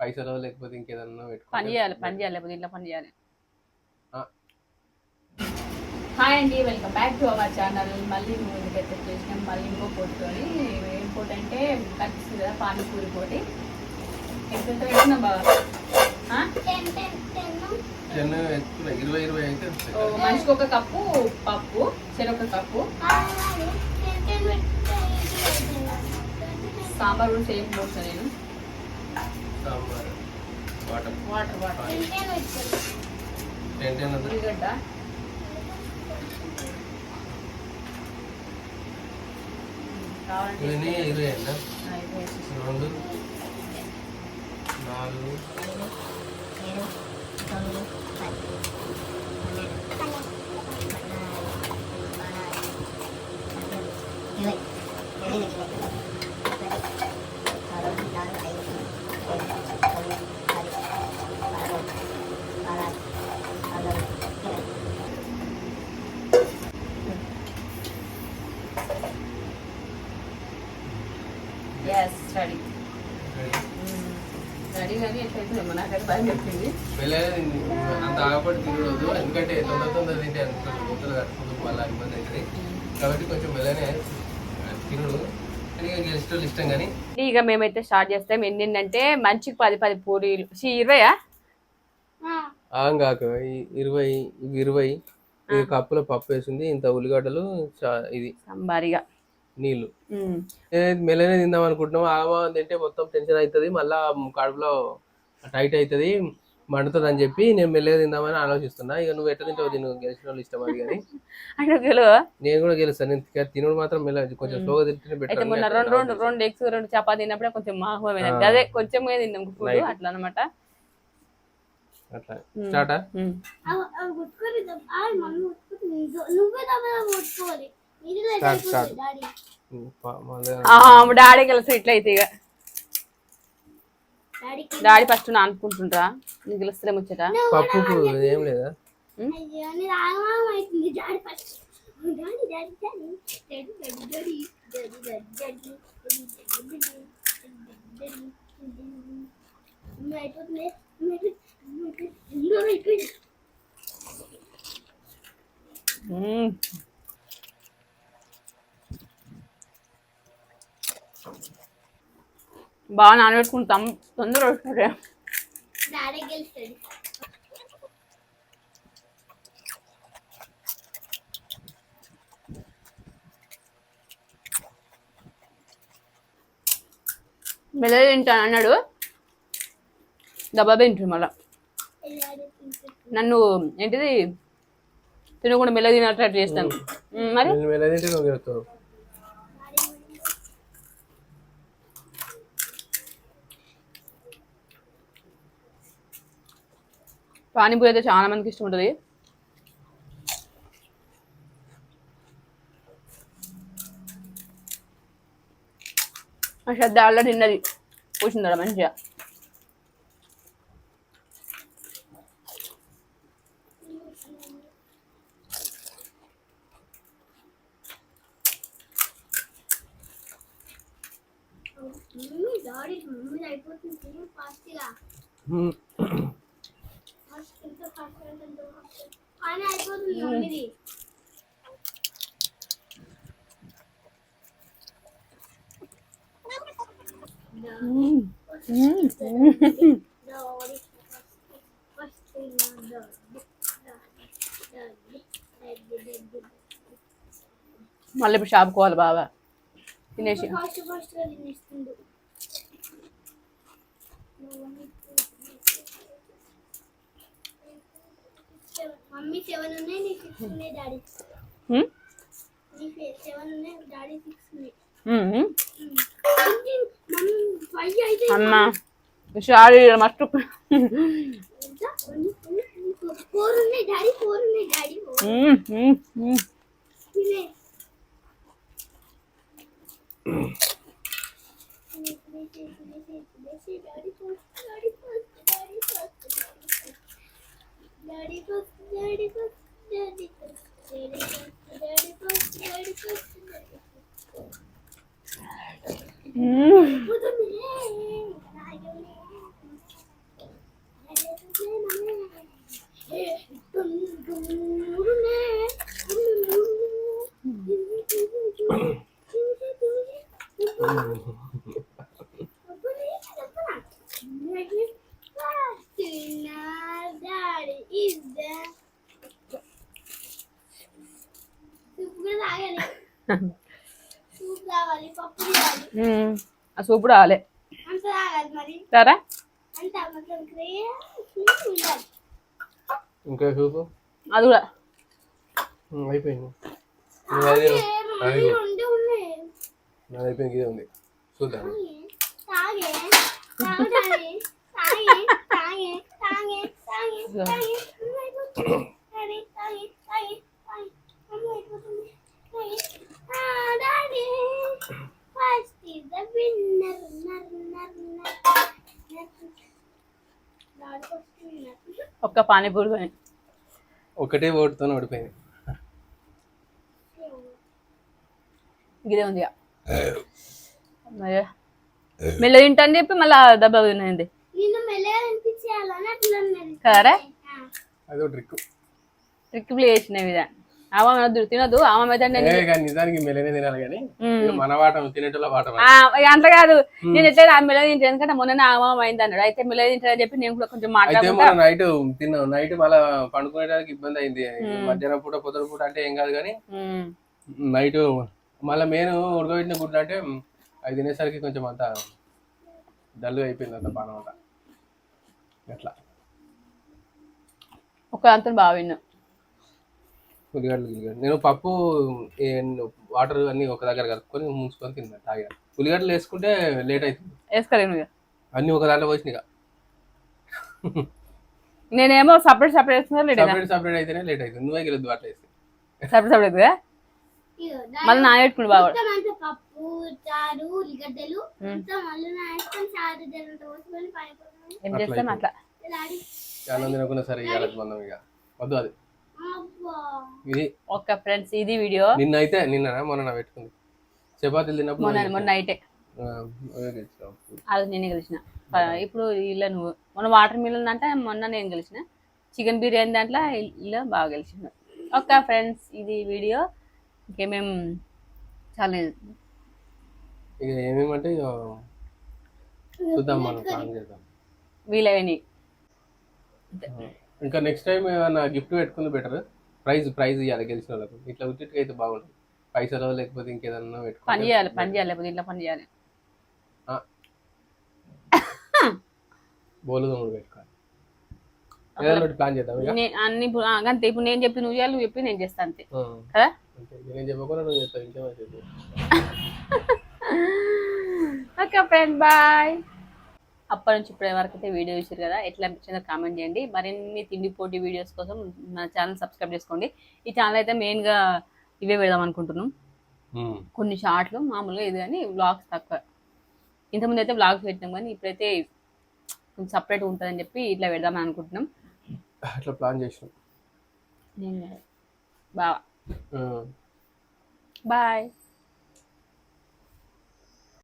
పైసలు లేకపోతే ఇంకేదన్నా పని చేయాలి పని చేయాలి లేకపోతే ఇంట్లో పని చేయాలి. హాయ్ అండి welcome back to our channel. మళ్ళీ ముందుకైతే చేసినాం మళ్ళీ ఇంకో పోటీతోని ఏం పోటీ అంటే కనిపిస్తుంది కదా పానీపూరి పోటీ. ఎంత పెట్టినాం బాగా మనిషికి ఒక కప్పు పప్పు చెరొక కప్పు. సాంబార్ కూడా సేమ్ పోస్తాను నేను సాంబార్ వాటర్. Water water. ఏంటేనా ఉల్లిగడ్డ. నాలుగు Yes, ready. రెడీ కానీ ఎట్లయితే నాకైతే భయం చెప్పింది వెళ్ళేది అంత ఆగపడి తినడదు ఎందుకంటే తొందర తొందర తింటే అంత కొంచెం ముద్దలు కట్టుకుంటూ మళ్ళీ ఇబ్బంది అవుతుంది. కాబట్టి కొంచెం వెళ్ళనే తినడు. కానీ ఇక గెలిచిన వాళ్ళు ఇష్టం కానీ. ఇక మేమైతే స్టార్ట్ చేస్తాం. ఎన్నిందంటే మంచికి పది పది పూరీలు. సి ఇరవయా? ఆంగాక ఇరవై ఇరవై. ఈ కప్పులో పప్పు వేసింది. ఇంత ఉల్లిగడ్డలు ఇది. సంబారిగా నీళ్ళు మెల్లనే తిందాం అనుకుంటున్నాం. ఆగమా తింటే మొత్తం టెన్షన్ అవుతుంది మళ్ళా కడుపులో టైట్ అవుతుంది మండుతుంది అని చెప్పి నేను మెల్లగా తిందామని ఆలోచిస్తున్నా. ఇక నువ్వు ఎట్లా తింటావు తిను. గెలిచిన వాళ్ళు ఇష్టం అది కానీ. నేను కూడా గెలుస్తాను నేను తిన- తినడు మాత్రం మెల్ల కొంచెం స్లోగా తింటేనే అయితే బెటర్ మొన్న రెండు రెండు రెండు ఎగ్స్ రెండు చపాతీ తిన్నప్పుడే కొంచెం మాహమైనది అదే కొంచెం తిన్నాం. అట్లా. అనమాట అట్లా స్టార్టా స్టార్ట్ స్టార్ట్. డాడీ. కలిసి ఇట్లా అయితే ఇక డాడీ ఫస్ట్ నానుకుంటుండ్రా నీకు గెలుస్తే ముచ్చట? పప్పుకు ఏం లేదా? మ్మ్. బాగా నానబెట్టుకుంటాం. తొందర వస్తుంది మెల్లగా తింటాను అన్నాడు. దెబ్బ తింటాడు మళ్ళా. నన్ను ఏంటిది? తినకుండా మెల్ల తినట్టు చేస్తాను. మరి నేను మెల్ల తింటే నువ్వు గెలుస్తావు పానీపూరి అయితే చాలా మందికి ఇష్టం ఉంటుంది. శ్రద్ధ ఆల్రెడీ తిన్నది. కూర్చుందా మంచిగా. అయిపోతుంది. Evet. Hmm. Hmm. మళ్ళీ ఇప్పుడు షాప్కి పోవాలి బాబా తినేసి ఫస్ట్ ఫస్ట్ తినేస్తుంది మమ్మీ సెవెన్ ఉన్నాయి నీకు సిక్స్ ఉన్నాయి డాడీ. మ్మ్? నీకు సెవెన్ ఉన్నాయి డాడీ సిక్స్ ఉన్నాయి. మ్మ్. మమ్మీ ఫైవ్ అయితే అమ్మా షాడీ మస్తు ఫోర్ ఉన్నాయి డాడీ ఫోర్ ఉన్నాయి డాడీ Mm-hmm. ఆ సూప్ తాగాలి మరి సరే ఇంకా చూపు అది కూడా. అయిపోయింది. అయిపోయింది ఇదే ఉంది. చూద్దాం. తాగే తాగే తాగే తాగే తాగే ఒక్క పానీపూరి కొని ఒకటే ఓటుతో ఓడిపోయింది. ఇదే ఉంది ఇక. మరి మెల్ల తింటాను చెప్పి మళ్ళీ దెబ్బ మెల్లగా కదరా అదో ట్రిక్ ట్రిక్ ప్లే చేసిన విధా ఆమె తినదు ఆమె మీద నేను నిజానికి మెల్లనే తినాలి కానీ మన వాటం తినేటోళ్ళ వాటం అంత కాదు. నేను ఎట్లా ఆ మెల్ల తింటాను ఎందుకంటే మొన్న ఆమె అయింది అన్నాడు. అయితే మెల్ల తింటానని చెప్పి నేను కూడా కొంచెం మనం నైట్ తిన్నాం నైట్ మళ్ళా పండుకునేటానికి ఇబ్బంది అయింది. మధ్యాహ్నం పూట పొద్దున పూట అంటే ఏం కాదు కానీ. నైట్ మళ్ళీ మెయిన్ ఉడకబెట్టిన గుడ్లు అంటే అవి తినేసరికి కొంచెం అంత డల్గా అయిపోయింది అంత పానం అంతా. అట్లా. ఒక అంతా బాగా విన్నా. ఉల్లిగడ్డలు ఉల్లిగడ్డలు నేను పప్పు వాటర్ అన్ని ఒక దగ్గర కలుపుకొని ముంచుకొని తిన్నా తాగా ఉల్లిగడ్డలు వేసుకుంటే లేట్ అవుతుంది వేసుకోలేను ఇక. అన్ని ఒక దాంట్లో పోసిన ఇక. నేనేమో సపరేట్ సపరేట్ వేస్తున్నా సపరేట్ సపరేట్ అయితేనే లేట్ అవుతుంది నువ్వే గెలద్దు అట్లా వేస్తే. సపరేట్ సపరేట్ ఇగో మళ్ళీ నానబెట్టుకుని బాగా పప్పు చారు ఉల్లిగడ్డలు మళ్ళీ చారు పోసుకొని ఏం చేస్తాం అట్లా చాలా తినకుండా సరే ఇవ్వాలి మనం ఇక. వద్దు అది. ఇది ఓకే ఫ్రెండ్స్ ఇది వీడియో. నిన్న అయితే నిన్న మొన్న పెట్టుకుంది. చపాతీలు తిన్నప్పుడు మొన్న మొన్న నైటే. అది నేనే గెలిచిన. ఇప్పుడు ఇలా నువ్వు మొన్న వాటర్ మిలన్ అంటే మొన్న నేను గెలిచిన. చికెన్ బిర్యానీ దాంట్లో ఇలా బాగా గెలిచిన ఓకే ఫ్రెండ్స్ ఇది వీడియో. ఇంకేమేం చాలా. ఇక ఏమేమంటే చూద్దాం మనం ప్లాన్ చేద్దాం. వీలైనవి. ఇంకా నెక్స్ట్ టైం ఏమైనా గిఫ్ట్ పెట్టుకుంది బెటర్ ప్రైజ్ ప్రైజ్ ఇవ్వాలి గెలిచిన వాళ్ళకు ఇట్లా ఉట్టిగా అయితే బాగుంటుంది. పైసలు లేకపోతే ఇంకేదన్నా పని పెట్టుకుంటే చేయాలి పని చేయాలి లేకపోతే ఇంట్లో పని చేయాలి. బోలు దొంగలు పెట్టుకోవాలి. ఏదైనా ఒకటి ప్లాన్ చేద్దాం ఇక. నే- అన్ని ఆ, అంతే. ఇప్పుడు నేను చెప్పి నువ్వు చేయాలి నువ్వు చెప్పి నేను చేస్తాను అంతే. ఆ, కదా? అంతే. ఇక నేను చెప్పకుండా నువ్వు చెప్తావు ఓకే ఫ్రెండ్ బాయ్ అప్పటి నుంచి ఇప్పటి వరకు అయితే వీడియో చూసారు కదా ఎట్లా అనిపించిందో కామెంట్ చేయండి. మరిన్ని తిండి పోటీ వీడియోస్ కోసం నా ఛానల్ సబ్స్క్రైబ్ చేసుకోండి. ఈ ఛానల్ అయితే మెయిన్గా ఇవే పెడదాం అనుకుంటున్నాం. కొన్ని షార్ట్లు మామూలుగా ఇది కానీ వ్లాగ్స్ తక్కువ. ఇంతకుముందు అయితే వ్లాగ్స్ పెట్టినాం కానీ ఇప్పుడైతే కొంచెం సపరేట్ ఉంటుందని చెప్పి ఇట్లా పెడదామని అనుకుంటున్నాం. అట్లా ప్లాన్ చేసినాం. బాయ్.